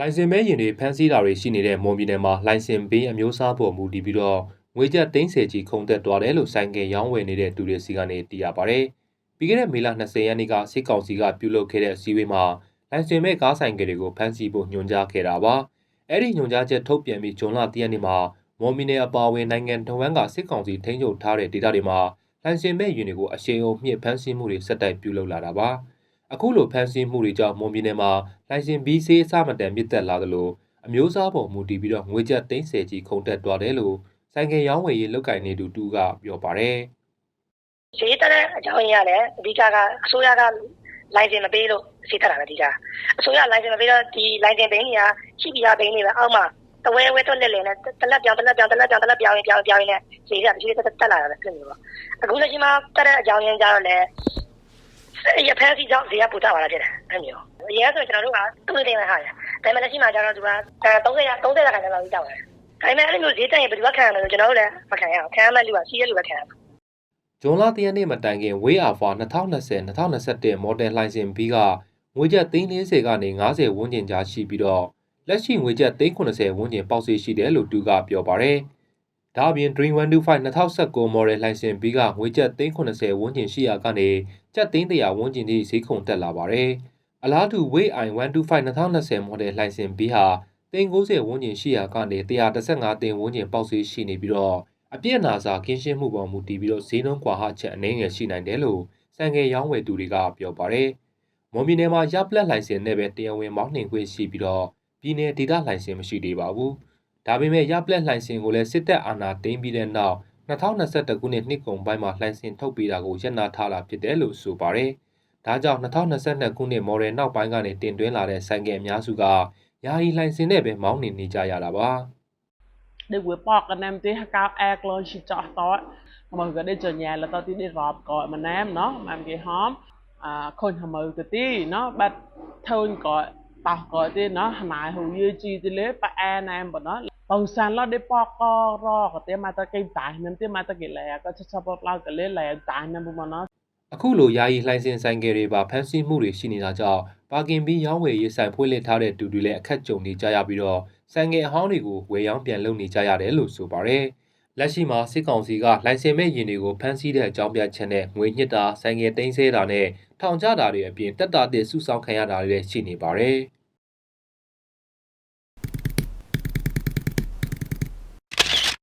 လိုင်စင်မဲရင်တွေဖမ်းဆီးတာတွေရှိနေတဲ့မွန်ပြည်နယ်မှာလိုင်စင်ဘေးအမျိုးအစားပေါ်မူတည်ပြီးတော့ငွေကျပ်သိန်းဆယ်ကြီးခုန်တက်သွားတယ်လို့ဆိုင်ကယ်ရောင်းဝယ်နေတဲ့သူတွေစီကနေသိရပါဗျ။ပြီးခဲ့တဲ့မေလ20ရက်နေ့ကစစ်ကောင်စီကပြုလုပ်ခဲ့တဲ့အစည်းအဝေးမှာလိုင်စင်မဲကားဆိုင်ကယ်တွေကိုဖမ်းဆီးဖို့ညွှန်ကြားခဲ့တာပါ။အဲ့ဒီညွှန်ကြားချက်ထုတ်ပြန်ပြီးဂျွန်လ10ရက်နေ့မှာမွန်ပြည်နယ်အပါအဝင်နိုင်ငံတော်ဝန်ကစစ်ကောင်စီထိန်းချုပ်ထားတဲ့ဒေသတွေမှာလိုင်စင်မဲရင်တွေကိုအရှိန်အဟုန်မြင့်ဖမ်းဆီးမှုတွေဆက်တိုက်ပြုလုပ်လာတာပါ။ အခုလိုဖမ်းဆီးမှုတွေကြောင့်မွန်ပြည်နယ်မှာလိုင်စင်ဘီဆေးအစမတန်မြင့်တက်လာသလိုအမျိုးအစားပေါ်မူတည်ပြီးတော့ငွေကျပ်သိန်းဆယ်ကြီးခုန်တက်သွားတယ်လို့ဆိုင်ကယ်ရောင်းဝယ်ရေးလုပ်ကိုင်နေသူတူကပြောပါတယ်ဈေးတက်တဲ့အကြောင်းရင်းကလည်းအဓိကကအစိုးရကလိုင်စင်မပေးလို့ဈေးတက်တာပဲအဓိကအစိုးရလိုင်စင်မပေးတော့ဒီလိုင်စင်ဘိန်းတွေကရှိပြီးသားဘိန်းတွေပဲအောက်မှာတဝဲဝဲတော့လက်လက်နဲ့တလက်ပြောင်းတလက်ပြောင်းတလက်ပြောင်းတလက်ပြောင်းရင်ပြောင်းပြောင်းရင်ဈေးကတစ်ချက်တက်တက်လာတာပဲဖြစ်နေပေါ့အခုလက်ရှိမှာတက်တဲ့အကြောင်းရင်းကြတော့လည်း ရဖက်စီကြောင့်ဈေးကပူတက်သွားတာဖြစ်တယ်အဲ့မျိုးအရင်ဆိုကျွန်တော်တို့ကသူ့တင်မှာဟာတယ်ဒါပေမဲ့လက်ရှိမှာကျတော့သူက30ရ30ရာခိုင်နှုန်းလောက်ကြီးတောက်တယ်ဒါပေမဲ့အဲ့လိုမျိုးဈေးတက်ရင်ဘယ်သူကခံရမလဲကျွန်တော်တို့လည်းမခံရအောင်ခံရမဲ့လူကစီးရဲလူပဲခံရမှာဂျွန်လတရက်နေ့မတိုင်ခင်ဝေးအာဖာ2020-2021မော်ဒယ်လိုင်စင်ဘီကငွေကျပ်သိန်း40ကနေ90ဝန်းကျင်ကြားရှိပြီးတော့လက်ရှိငွေကျပ်သိန်း80ဝန်းကျင်ပေါက်ဈေးရှိတယ်လို့တူကပြောပါတယ်။ ဒါအပြင် Dream 125 2019 model လိုင်စင်ဘီကငွေကျပ်သိန်း80ဝန်းကျင်ရှိရာကနေကျပ်သိန်း100ဝန်းကျင်ထိဈေးခုန်တက်လာပါတယ်။အလားတူ Way i 125 2020 model လိုင်စင်ဘီဟာသိန်း90ဝန်းကျင်ရှိရာကနေ135သိန်းဝန်းကျင်ပေါက်ဈေးရှိနေပြီးတော့အပြည့်အနာစာကင်းရှင်းမှုပေါ်မူတည်ပြီးတော့ဈေးနှုန်းကွာဟချက်အနည်းငယ်ရှိနိုင်တယ်လို့စံငယ်ရောင်းဝယ်သူတွေကပြောပါတယ်။မွန်ပြည်နယ်မှာရပလက်လိုင်စင်နဲ့ပဲတရားဝင်မောင်းနှင်ခွင့်ရှိပြီးတော့ပြည်내ဒေသလိုင်စင်မရှိသေးပါဘူး။ ဒါပေမဲ့ရပလက်လှိုင်စင်ကိုလည်းစစ်တပ်အာဏာသိမ်းပြီးတဲ့နောက်2021ခုနှစ်နှစ်ကုန်ပိုင်းမှာလှိုင်စင်ထုတ်ပေးတာကိုရပ်နာထားတာဖြစ်တယ်လို့ဆိုပါတယ်။ဒါကြောင့်2022ခုနှစ်မော်ဒယ်နောက်ပိုင်းကနေတင်သွင်းလာတဲ့ဆိုင်ကယ်အများစုကယာယီလှိုင်စင်နဲ့ပဲမောင်းနေနေကြရတာပါ။ để quê bọc anh em tí cao ác lo chỉ cho tối mà người đi chờ nhà là tao tí đi rọp gọi mà em nó mà em cái hóm à khôn hầm ừ cái tí nó bắt thôn gọi អាខូនហមើទៅទីណោះបាត់ធូនក៏តោះក៏ទីណោះណៃហូយជីទីលេប៉អែណែមបណោះបងសានឡដេប៉កករក៏ទេមកតគេតានឹងទេមកតគេលែក៏ឆឆបလောက်ក៏លេលែតានឹងបណោះ အခုလိုယာယီလှိုင်းစင်ဆိုင်ကယ်တွေပါဖမ်းဆီးမှုတွေရှိနေတာကြောင့်ပါကင်ပြီးရောင်းဝယ်ရေးဆိုင်ဖွင့်လှစ်ထားတဲ့တူတွေလည်းအခက်ကြုံနေကြရပြီးတော့ဆိုင်ကယ်အဟောင်းတွေကိုဝယ်ရောင်းပြန်လုပ်နေကြရတယ်လို့ဆိုပါတယ်။လက်ရှိမှာစစ်ကောင်စီကလိုင်စင်မဲ့ယင်တွေကိုဖမ်းဆီးတဲ့အကြောင်းပြချက်နဲ့ငွေညှစ်တာဆိုင်ကယ်သိမ်းဆဲတာနဲ့ထောင်ချတာတွေအပြင်တက်တာတဲ့စုဆောင်းခံရတာတွေလည်းရှိနေပါတယ်။